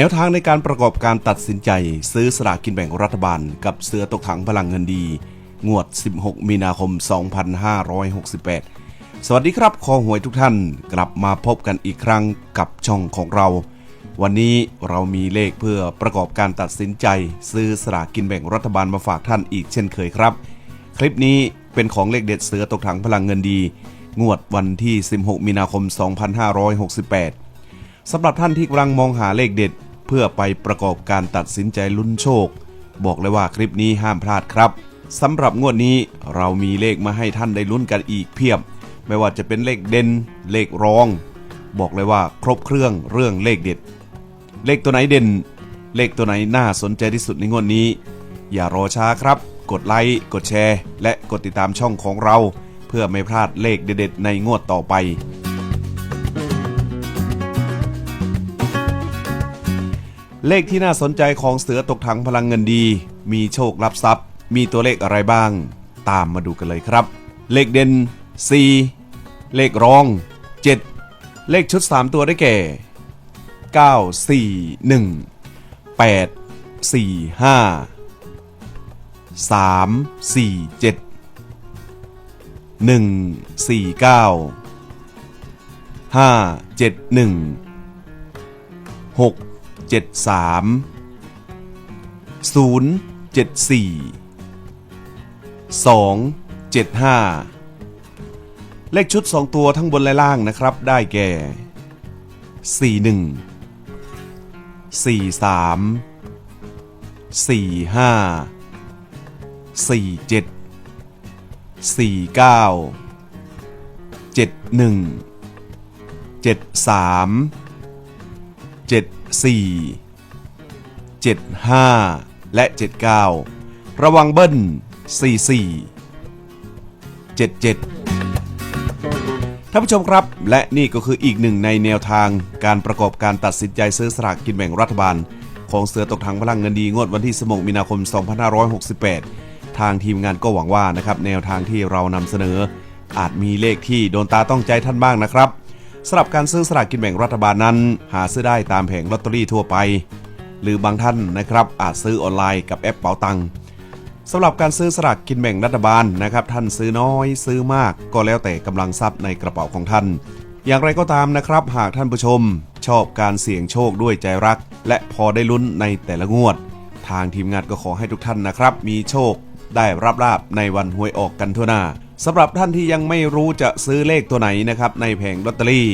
นวทางในการประกอบการตัดสินใจ ซื้อสลากกินแบ่งรัฐบาล กับเสือตกถังพลังเงินดี งวด 16 มีนาคม 2568 สวัสดีครับคอหวยทุกท่านกลับมาพบกันอีกครั้งกับช่องของเรา วันนี้เรามีเลขเพื่อประกอบการตัดสินใจ ซื้อสลากกินแบ่งรัฐบาลมาฝากท่านอีกเช่นเคยครับ คลิปนี้เป็นของเลขเด็ดเสือตกถังพลังเงินดี งวดวันที่ 16 มีนาคม 2568สำหรับท่านที่กำลังมองหาเลขเด็ด เพื่อไปประกอบการตัดสินใจลุ้นโชค บอกเลยว่าคลิปนี้ห้ามพลาดครับสำหรับงวดนี้เรามีเลขมาให้ท่านได้ลุ้นกันอีกเพียบ ไม่ว่าจะเป็นเลขเด่นเลขรอง บอกเลยว่าครบเครื่องเรื่องเลขเด็ด เลขตัวไหนเด่น เลขตัวไหนน่าสนใจที่สุดในงวดนี้ อย่ารอช้าครับ กดไลค์กดแชร์ และกดติดตามช่องของเรา เพื่อไม่พลาดเลขเด็ดๆในงวดต่อไป เลขที่น่าสนใจของเสือตกถังพลังเงินดี มีโชครับทรัพย์ มีตัวเลขอะไรบ้าง ตามมาดูกันเลยครับ เลขเด่น 4 เลขรอง 7 เลขชุด 3 ตัวได้แก่ 9 4 1 8 4 5 3 4 7 1 4 9 5 7 1 6 7 3 0 7 4 2 7 5 เลขชุด 2 ตัวทั้งบนและล่างนะครับ ได้แก่ 4 1 4 3 4 5 4 7 74 75 และ 79 ระวังเบิ้ล 44 77 ท่านผู้ชมครับ และนี่ก็คืออีกหนึ่งในแนวทางการประกอบการตัดสินใจซื้อสลากกินแบ่งรัฐบาล ของเสือตกถังพลังเงินดีงวดวันที่ 16 มีนาคม 2568 ทางทีมงานก็หวังว่านะครับแนวทางที่เรานำเสนออาจมีเลขที่โดนตาต้องใจท่านบ้างนะครับ สำหรับการซื้อสลากกินแบ่งรัฐบาลนั้น หาซื้อได้ตามแผงลอตเตอรี่ทั่วไป หรือบางท่านนะครับอาจซื้อออนไลน์กับแอปเป๋าตังค์สำหรับการซื้อสลากกินแบ่งรัฐบาลนะครับ ท่านซื้อน้อยซื้อมากก็แล้วแต่กำลังทรัพย์ในกระเป๋าของท่าน อย่างไรก็ตามนะครับ หากท่านผู้ชม ชอบการเสี่ยงโชคด้วยใจรัก และพอได้ลุ้นในแต่ละงวด ทางทีมงานก็ขอให้ทุกท่านนะครับ มีโชคได้รับลาบในวันหวยออกกันทั่วหน้า สำหรับท่านที่ยังไม่รู้จะซื้อเลขตัวไหนนะครับในแผงลอตเตอรี่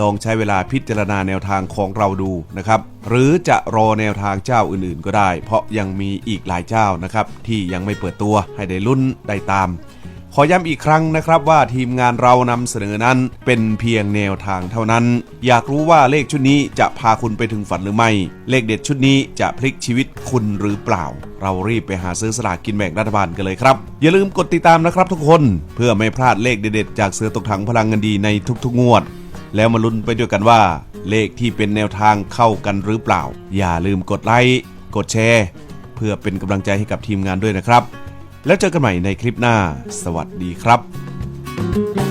ลองใช้เวลาพิจารณาแนวทางของเราดูนะครับ หรือจะรอแนวทางเจ้าอื่นๆ ก็ได้ เพราะยังมีอีกหลายเจ้านะครับที่ยังไม่เปิดตัวให้ได้ลุ้นได้ตาม อย้ำอีกครั้งนะครับว่าทีมงานเรานำเสนอนั้นเป็นเพียงแนวทางเท่านั้น อยากรู้ว่าเลขชุดนี้จะพาคุณไปถึงฝันหรือไม่ เลขเด็ดชุดนี้จะพลิกชีวิตคุณหรือเปล่า เรารีบไปหาซื้อสลากกินแบ่งรัฐบาลกันเลยครับ อย่าลืมกดติดตามนะครับทุกคนเพื่อไม่พลาดเลขเด็ดๆจากเสือตกถังพลังเงินดีในทุกๆงวด แล้วมาลุ้นไปด้วยกันว่า เลขที่เป็นแนวทางเข้ากันหรือเปล่า อย่าลืมกดไลค์กดแชร์ เพื่อเป็นกำลังใจให้กับทีมงานด้วยนะครับ แล้วเจอกันใหม่ในคลิปหน้า สวัสดีครับ